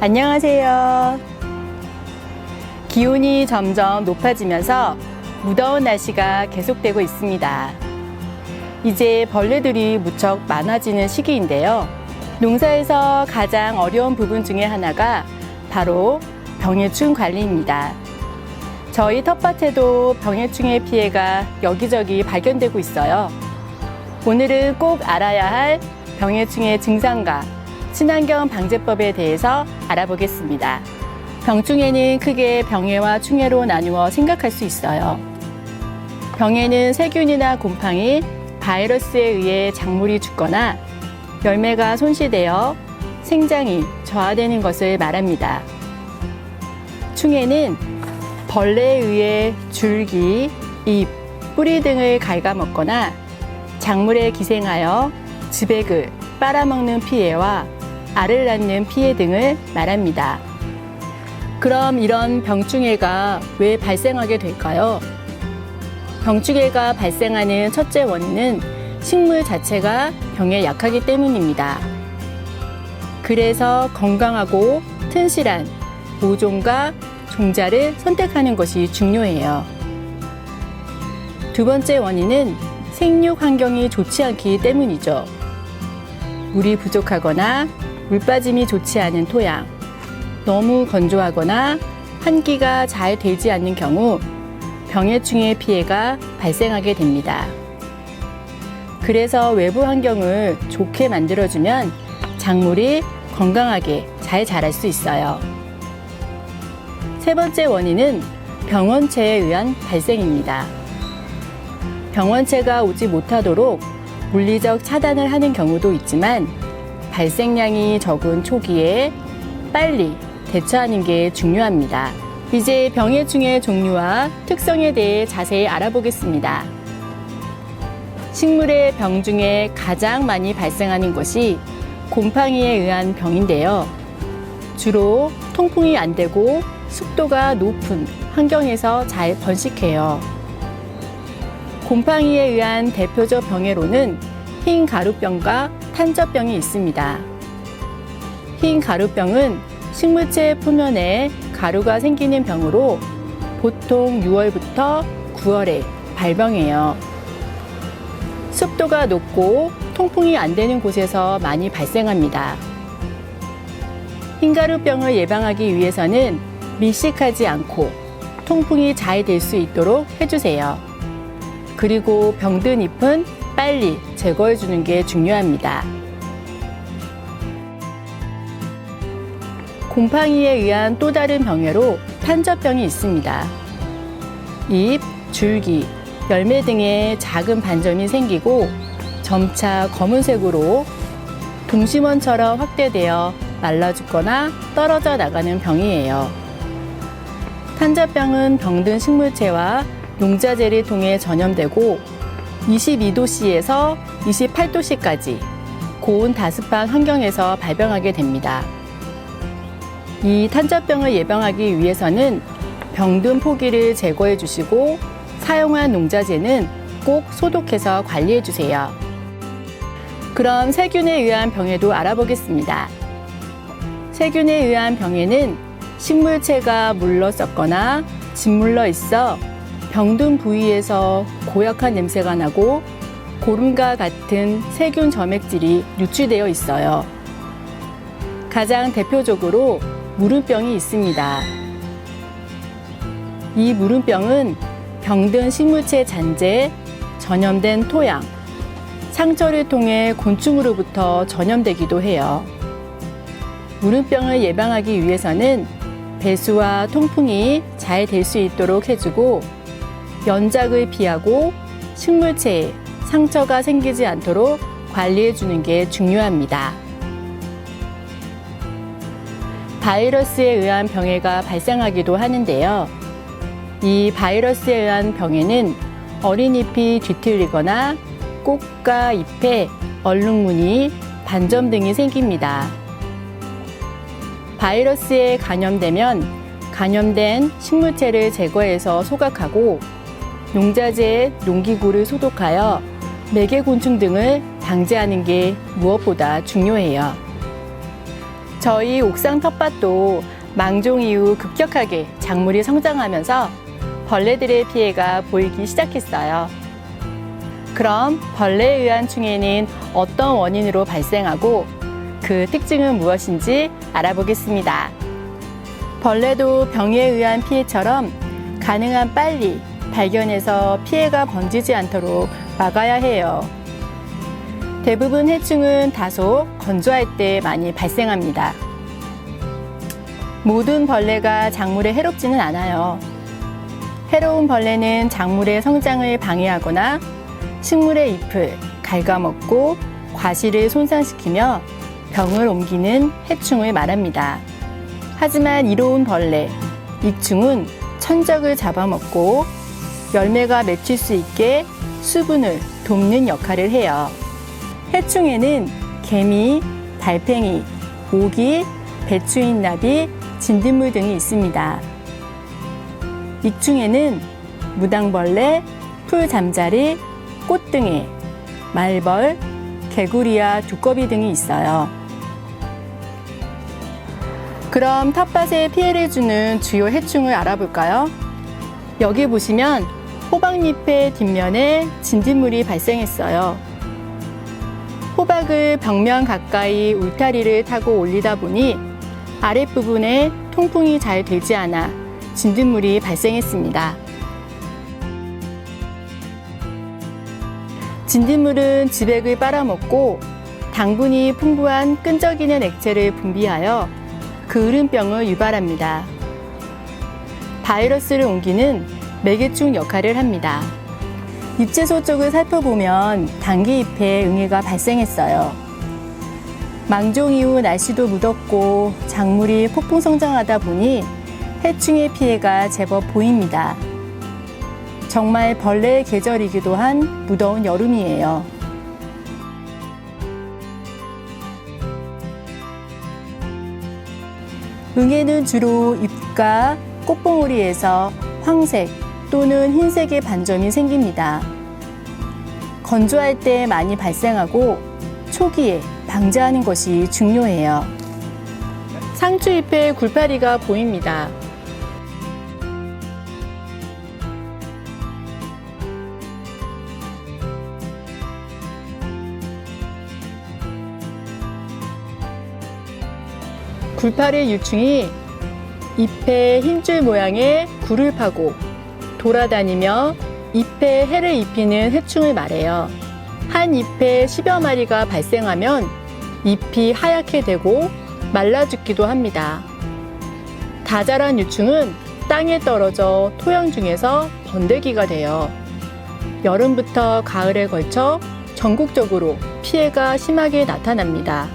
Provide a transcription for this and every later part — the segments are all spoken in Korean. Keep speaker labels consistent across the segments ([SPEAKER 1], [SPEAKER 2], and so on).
[SPEAKER 1] 안녕하세요. 기온이 점점 높아지면서 무더운 날씨가 계속되고 있습니다. 이제 벌레들이 무척 많아지는 시기인데요. 농사에서 가장 어려운 부분 중에 하나가 바로 병해충 관리입니다. 저희 텃밭에도 병해충의 피해가 여기저기 발견되고 있어요. 오늘은 꼭 알아야 할 병해충의 증상과 친환경 방제법에 대해서 알아보겠습니다. 병충해는 크게 병해와 충해로 나누어 생각할 수 있어요. 병해는 세균이나 곰팡이, 바이러스에 의해 작물이 죽거나 열매가 손실되어 생장이 저하되는 것을 말합니다. 충해는 벌레에 의해 줄기, 잎, 뿌리 등을 갉아먹거나 작물에 기생하여 즙액을 빨아먹는 피해와 알을 낳는 피해 등을 말합니다. 그럼 이런 병충해가 왜 발생하게 될까요? 병충해가 발생하는 첫째 원인은 식물 자체가 병에 약하기 때문입니다. 그래서 건강하고 튼실한 모종과 종자를 선택하는 것이 중요해요. 두 번째 원인은 생육 환경이 좋지 않기 때문이죠. 물이 부족하거나 물 빠짐이 좋지 않은 토양, 너무 건조하거나 환기가 잘 되지 않는 경우 병해충의 피해가 발생하게 됩니다. 그래서 외부 환경을 좋게 만들어주면 작물이 건강하게 잘 자랄 수 있어요. 세 번째 원인은 병원체에 의한 발생입니다. 병원체가 오지 못하도록 물리적 차단을 하는 경우도 있지만 발생량이 적은 초기에 빨리 대처하는 게 중요합니다. 이제 병해충의 종류와 특성에 대해 자세히 알아보겠습니다. 식물의 병 중에 가장 많이 발생하는 것이 곰팡이에 의한 병인데요. 주로 통풍이 안 되고 습도가 높은 환경에서 잘 번식해요. 곰팡이에 의한 대표적 병해로는 흰 가루병과 탄저병이 있습니다. 흰 가루병은 식물체 표면에 가루가 생기는 병으로 보통 6월부터 9월에 발병해요. 습도가 높고 통풍이 안 되는 곳에서 많이 발생합니다. 흰가루병을 예방하기 위해서는 밀식하지 않고 통풍이 잘 될 수 있도록 해주세요. 그리고 병든 잎은 빨리 제거해 주는 게 중요합니다. 곰팡이에 의한 또 다른 병해로 탄저병이 있습니다. 잎, 줄기, 열매 등에 작은 반점이 생기고 점차 검은색으로 동심원처럼 확대되어 말라 죽거나 떨어져 나가는 병이에요. 탄저병은 병든 식물체와 농자재를 통해 전염되고 22도씨에서 28도씨까지 고온 다습한 환경에서 발병하게 됩니다. 이 탄저병을 예방하기 위해서는 병든 포기를 제거해 주시고 사용한 농자재는 꼭 소독해서 관리해 주세요. 그럼 세균에 의한 병에도 알아보겠습니다. 세균에 의한 병에는 식물체가 물러 썩거나 짓물러 있어 병든 부위에서 고약한 냄새가 나고 고름과 같은 세균 점액질이 유출되어 있어요. 가장 대표적으로 무름병이 있습니다. 이 무름병은 병든 식물체 잔재, 전염된 토양, 상처를 통해 곤충으로부터 전염되기도 해요. 무름병을 예방하기 위해서는 배수와 통풍이 잘 될 수 있도록 해주고 연작을 피하고 식물체에 상처가 생기지 않도록 관리해 주는 게 중요합니다. 바이러스에 의한 병해가 발생하기도 하는데요. 이 바이러스에 의한 병에는 어린 잎이 뒤틀리거나 꽃과 잎에 얼룩무늬, 반점 등이 생깁니다. 바이러스에 감염되면 감염된 식물체를 제거해서 소각하고 농자재, 농기구를 소독하여 매개곤충 등을 방제하는 게 무엇보다 중요해요. 저희 옥상 텃밭도 망종 이후 급격하게 작물이 성장하면서 벌레들의 피해가 보이기 시작했어요. 그럼 벌레에 의한 충해는 어떤 원인으로 발생하고 그 특징은 무엇인지 알아보겠습니다. 벌레도 병에 의한 피해처럼 가능한 빨리 발견해서 피해가 번지지 않도록 막아야 해요. 대부분 해충은 다소 건조할 때 많이 발생합니다. 모든 벌레가 작물에 해롭지는 않아요. 해로운 벌레는 작물의 성장을 방해하거나 식물의 잎을 갉아먹고 과실을 손상시키며 병을 옮기는 해충을 말합니다. 하지만 이로운 벌레, 익충은 천적을 잡아먹고 열매가 맺힐 수 있게 수분을 돕는 역할을 해요. 해충에는 개미, 달팽이, 모기, 배추인나비, 진딧물 등이 있습니다. 익충에는 무당벌레, 풀잠자리, 꽃등에, 말벌, 개구리와 두꺼비 등이 있어요. 그럼 텃밭에 피해를 주는 주요 해충을 알아볼까요? 여기 보시면 호박잎의 뒷면에 진딧물이 발생했어요. 호박을 벽면 가까이 울타리를 타고 올리다 보니 아랫부분에 통풍이 잘 되지 않아 진딧물이 발생했습니다. 진딧물은 지백을 빨아먹고 당분이 풍부한 끈적이는 액체를 분비하여 그을음병을 유발합니다. 바이러스를 옮기는 매개충 역할을 합니다. 잎채소 쪽을 살펴보면 당귀잎에 응애가 발생했어요. 망종 이후 날씨도 무덥고 작물이 폭풍 성장하다 보니 해충의 피해가 제법 보입니다. 정말 벌레의 계절이기도 한 무더운 여름이에요. 응애는 주로 잎과 꽃봉오리에서 황색 또는 흰색의 반점이 생깁니다. 건조할 때 많이 발생하고 초기에 방지하는 것이 중요해요. 상추잎에 굴파리가 보입니다. 굴파리 유충이 잎에 흰줄 모양의 굴을 파고 돌아다니며 잎에 해를 입히는 해충을 말해요. 한 잎에 10여 마리가 발생하면 잎이 하얗게 되고 말라 죽기도 합니다. 다 자란 유충은 땅에 떨어져 토양 중에서 번데기가 돼요. 여름부터 가을에 걸쳐 전국적으로 피해가 심하게 나타납니다.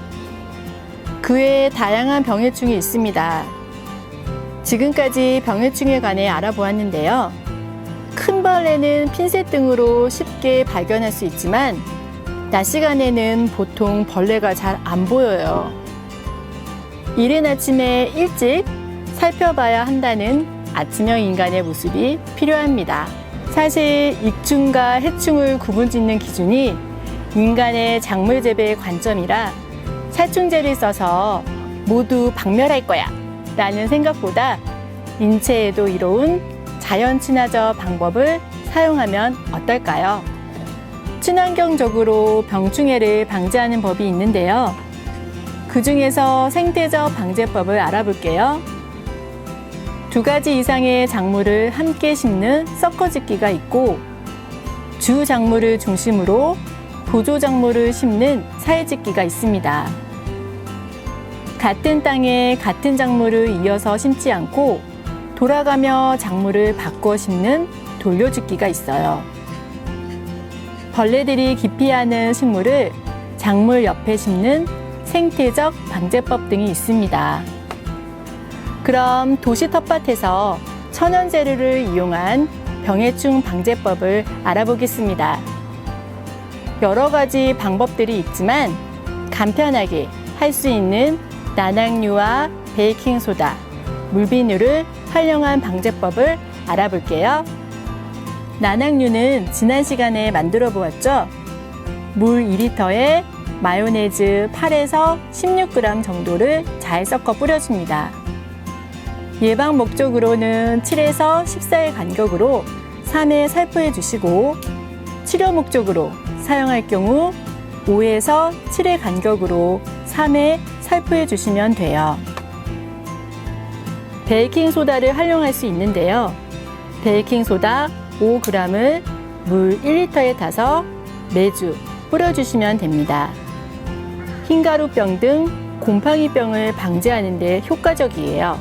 [SPEAKER 1] 그 외에 다양한 병해충이 있습니다. 지금까지 병해충에 관해 알아보았는데요. 큰 벌레는 핀셋 등으로 쉽게 발견할 수 있지만 낮 시간에는 보통 벌레가 잘 안 보여요. 이른 아침에 일찍 살펴봐야 한다는 아침형 인간의 모습이 필요합니다. 사실 익충과 해충을 구분 짓는 기준이 인간의 작물 재배의 관점이라 살충제를 써서 모두 박멸할 거야 라는 생각보다 인체에도 이로운 자연 친화적 방법을 사용하면 어떨까요? 친환경적으로 병충해를 방지하는 법이 있는데요. 그 중에서 생태적 방제법을 알아볼게요. 두 가지 이상의 작물을 함께 심는 섞어 짓기가 있고 주 작물을 중심으로 보조 작물을 심는 사이짓기가 있습니다. 같은 땅에 같은 작물을 이어서 심지 않고 돌아가며 작물을 바꿔 심는 돌려짓기가 있어요. 벌레들이 기피하는 식물을 작물 옆에 심는 생태적 방제법 등이 있습니다. 그럼 도시 텃밭에서 천연 재료를 이용한 병해충 방제법을 알아보겠습니다. 여러 가지 방법들이 있지만 간편하게 할 수 있는 난황류와 베이킹소다, 물비누를 활용한 방제법을 알아볼게요. 난황류는 지난 시간에 만들어 보았죠? 물 2리터에 마요네즈 8에서 16g 정도를 잘 섞어 뿌려줍니다. 예방 목적으로는 7에서 14일 간격으로 3회 살포해 주시고 치료 목적으로 사용할 경우 5에서 7회 간격으로 3회 살포해 주시면 돼요. 베이킹 소다를 활용할 수 있는데요. 베이킹 소다 5g을 물 1리터에 타서 매주 뿌려주시면 됩니다. 흰가루병 등 곰팡이병을 방지하는 데 효과적이에요.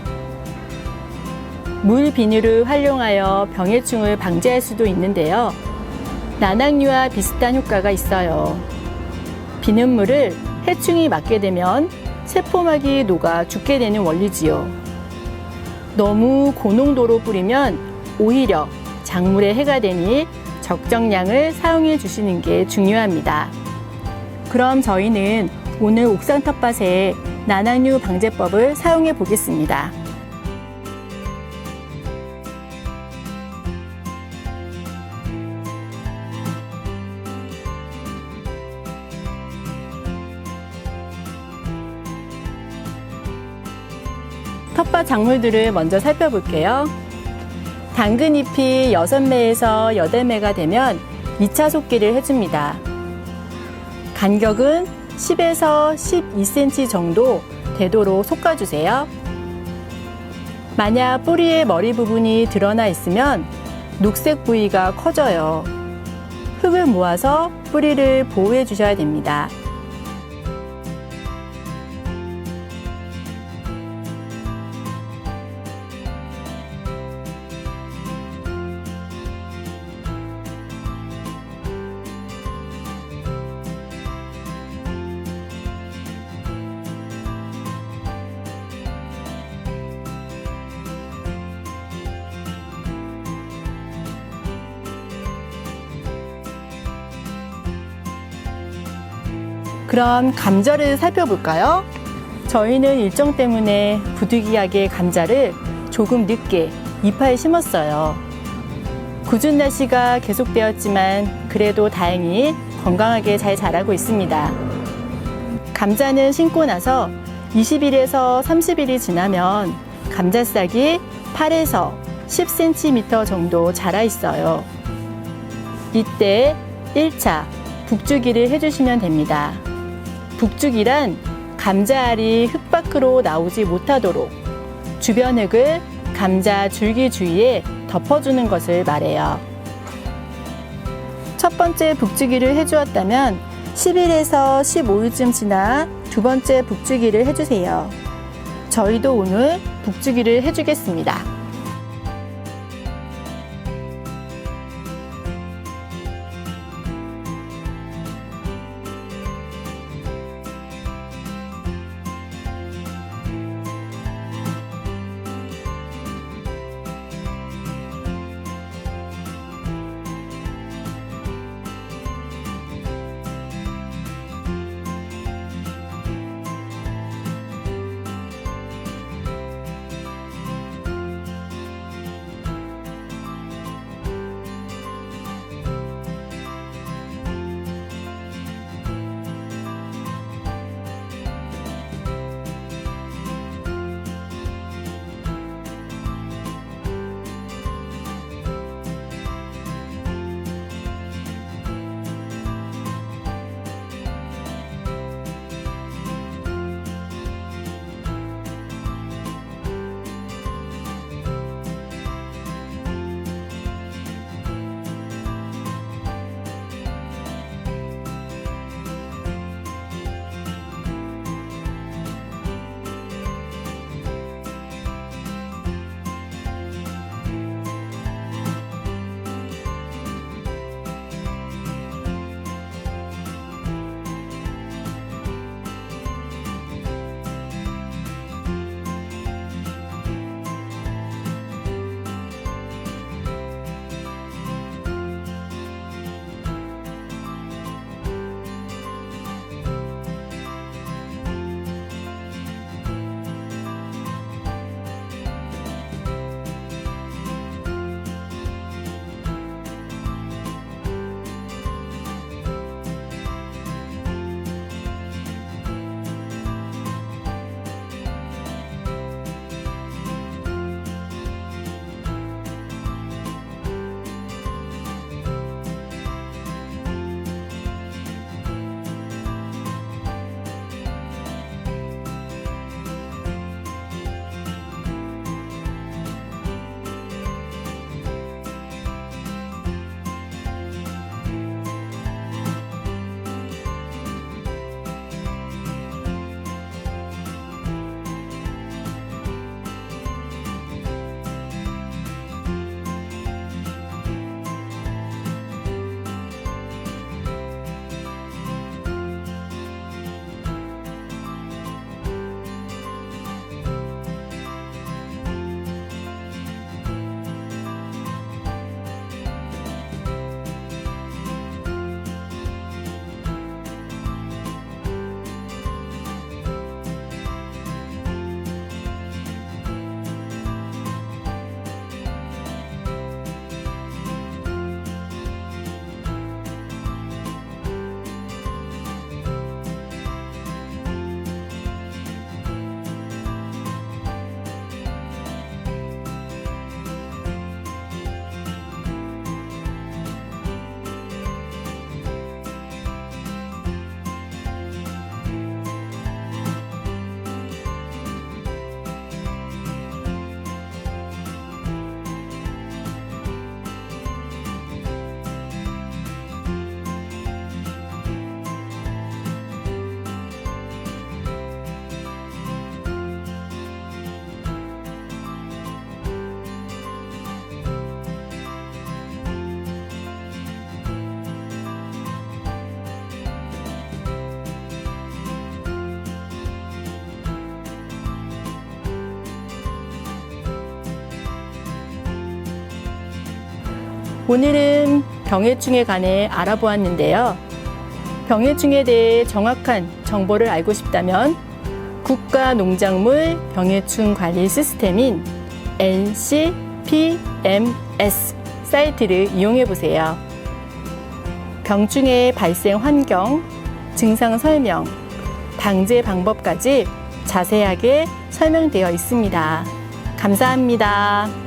[SPEAKER 1] 물 비누를 활용하여 병해충을 방지할 수도 있는데요. 난황류와 비슷한 효과가 있어요. 비눗물을 해충이 맞게 되면 세포막이 녹아 죽게 되는 원리지요. 너무 고농도로 뿌리면 오히려 작물에 해가 되니 적정량을 사용해 주시는 게 중요합니다. 그럼 저희는 오늘 옥상 텃밭에 난황류 방제법을 사용해 보겠습니다. 텃밭 작물들을 먼저 살펴볼게요. 당근 잎이 6매에서 8매가 되면 2차 속기를 해줍니다. 간격은 10에서 12cm 정도 되도록 솎아주세요. 만약 뿌리의 머리 부분이 드러나 있으면 녹색 부위가 커져요. 흙을 모아서 뿌리를 보호해 주셔야 됩니다. 그럼 감자를 살펴볼까요? 저희는 일정 때문에 부득이하게 감자를 조금 늦게 이파에 심었어요. 궂은 날씨가 계속되었지만 그래도 다행히 건강하게 잘 자라고 있습니다. 감자는 심고 나서 20일에서 30일이 지나면 감자싹이 8에서 10cm 정도 자라 있어요. 이때 1차 북주기를 해주시면 됩니다. 북주기란 감자알이 흙 밖으로 나오지 못하도록 주변 흙을 감자 줄기 주위에 덮어주는 것을 말해요. 첫 번째 북주기를 해주었다면 10일에서 15일쯤 지나 두 번째 북주기를 해주세요. 저희도 오늘 북주기를 해주겠습니다. 오늘은 병해충에 관해 알아보았는데요. 병해충에 대해 정확한 정보를 알고 싶다면 국가농작물 병해충 관리 시스템인 NCPMS 사이트를 이용해 보세요. 병충해의 발생 환경, 증상 설명, 방제 방법까지 자세하게 설명되어 있습니다. 감사합니다.